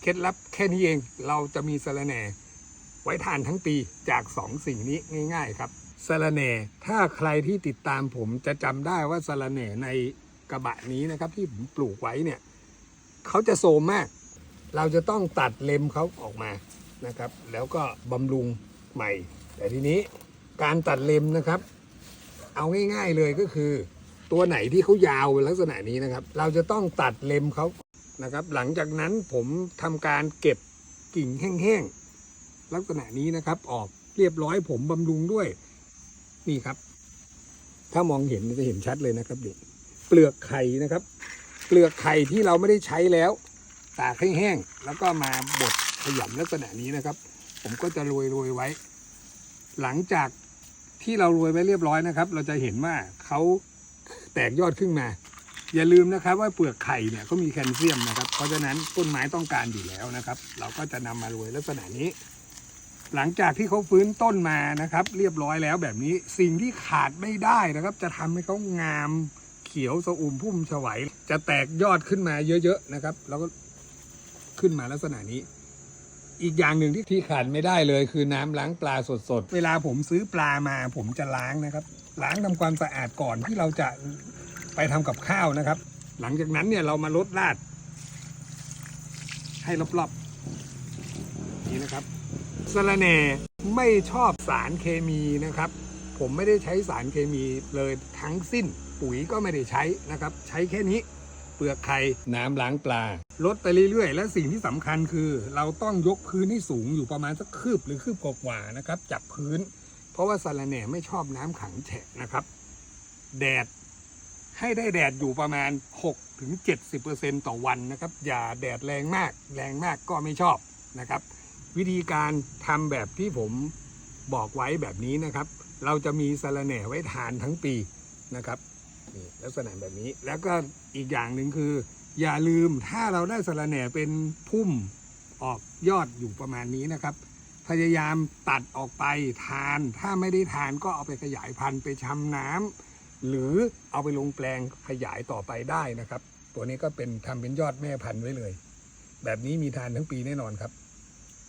เคล็ดลับแค่นี้เองเราจะมีสะระแหน่ ไว้ทานทั้งปีจากสองสิ่งนี้ง่าย ๆ ครับสะระแหน่ถ้าใครที่ติดตามผมจะจำได้ว่าสะระแหน่ในกระบะนี้นะครับ ที่ผมปลูกไว้เนี่ยเขาจะโซมมาก เราจะต้องตัดเล็มเขาออกมานะครับ แล้วก็บำรุงใหม่ แต่ทีนี้การตัดเล็มนะครับ เอาง่าย ๆเลยก็คือ ตัวไหนที่เขายาวเป็นลักษณะนี้นะครับ เราจะต้องตัดเล็มเขา นะครับ หลังจากนั้นผมทำการเก็บกิ่งแห้งๆลักษณะนี้นะครับ ออกเรียบร้อยผมบำรุงด้วย นี่ครับ ถ้ามองเห็นจะเห็นชัดเลยนะครับเด็กเปลือกไข่นะครับ เปลือกไข่ที่เราไม่ได้ใช้แล้วตากให้แห้งแล้วก็มาบดขยำลักษณะนี้นะครับ ผมก็จะโรยโรยๆไว้ หลังจากที่เราโรยไว้เรียบร้อยนะครับ เราจะเห็นว่าเขาแตกยอดขึ้นมา อย่าลืมนะครับว่าเปลือกไข่เนี่ยเขามีแคลเซียมนะครับ เพราะฉะนั้นต้นไม้ต้องการอยู่แล้วนะครับ เราก็จะนำมาโรยลักษณะนี้ หลังจากที่เขาฟื้นต้นมานะครับ เรียบร้อยแล้วแบบนี้สิ่งที่ขาดไม่ได้นะครับ จะทำให้เขางามเขียวสะอุ่มพุ่มฉวยจะแตกยอดขึ้นมาเยอะๆนะครับ แล้วก็ขึ้นมาลักษณะนี้ อีกอย่างหนึ่งที่ที่ขาดไม่ได้เลยคือน้ำล้างปลาสดๆ เวลาผมซื้อปลามา ผมจะล้างนะครับ ล้างทำความสะอาดก่อนที่เราจะ ไปทำกับข้าวนะครับ หลังจากนั้นเนี่ยเรามาลดราด ให้รอบๆนี่นะครับสะระแหน่ไม่ชอบสารเคมีนะครับ ผมไม่ได้ใช้สารเคมีเลยทั้งสิ้น ปุ๋ยก็ไม่ได้ใช้นะครับ ใช้แค่นี้เปลือกไข่น้ำล้างปลา ลดไปเรื่อยๆ และสิ่งที่สำคัญคือ เราต้องยกพื้นให้สูงอยู่ประมาณสักคืบหรือคืบกว่าๆนะครับ จับพื้น เพราะว่าสาระแหน่ไม่ชอบน้ำขังแฉะนะครับ แดด ให้ได้แดดอยู่ประมาณ6ถึง70%ต่อวันนะครับ อย่าแดดแรงมาก แรงมากก็ไม่ชอบนะครับ วิธีการทำแบบที่ผมบอกไว้แบบนี้นะครับ เราจะมีสาระแหน่ไว้ทานทั้งปีนะครับนี่ลักษณะแบบนี้ แล้วก็อีกอย่างหนึ่งคือ อย่าลืมถ้าเราได้สะระแหน่เป็นพุ่มออกยอดอยู่ประมาณนี้นะครับ พยายามตัดออกไปทาน ถ้าไม่ได้ทานก็เอาไปขยายพันธุ์ไปชำน้ำ หรือเอาไปลงแปลงขยายต่อไปได้นะครับ ตัวนี้ก็เป็นทำเป็นยอดแม่พันธุ์ไว้เลย แบบนี้มีทานทั้งปีแน่นอนครับ